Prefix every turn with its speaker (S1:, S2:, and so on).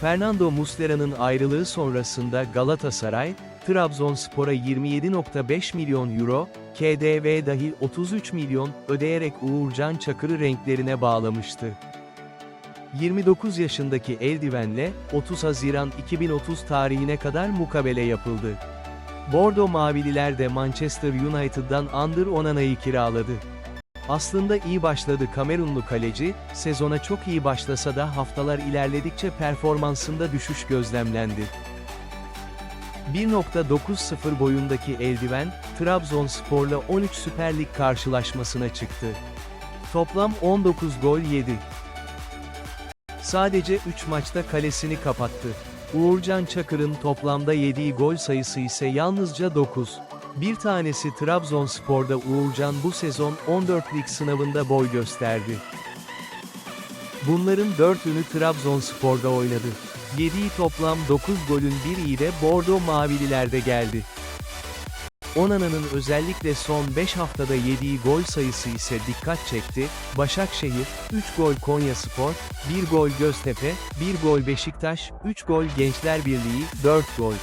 S1: Fernando Muslera'nın ayrılığı sonrasında Galatasaray, Trabzonspor'a 27.5 milyon euro, KDV dahil 33 milyon ödeyerek Uğurcan Çakır'ı renklerine bağlamıştı. 29 yaşındaki eldivenle 30 Haziran 2030 tarihine kadar mukabele yapıldı. Bordo Mavililer de Manchester United'dan Under Onana'yı kiraladı. Aslında iyi başladı Kamerunlu kaleci, sezona çok iyi başlasa da haftalar ilerledikçe performansında düşüş gözlemlendi. 1.90 boyundaki eldiven, Trabzonspor'la 13 Süper Lig karşılaşmasına çıktı. Toplam 19 gol yedi. Sadece 3 maçta kalesini kapattı. Uğurcan Çakır'ın toplamda yediği gol sayısı ise yalnızca 9. Bir tanesi Trabzonspor'da Uğurcan bu sezon 14 lig sınavında boy gösterdi. Bunların 4'ünü Trabzonspor'da oynadı. Yediği toplam 9 golün biri de Bordo Mavililerde geldi. Onana'nın özellikle son 5 haftada yediği gol sayısı ise dikkat çekti. Başakşehir, 3 gol Konyaspor, 1 gol Göztepe, 1 gol Beşiktaş, 3 gol Gençler Birliği, 4 gol.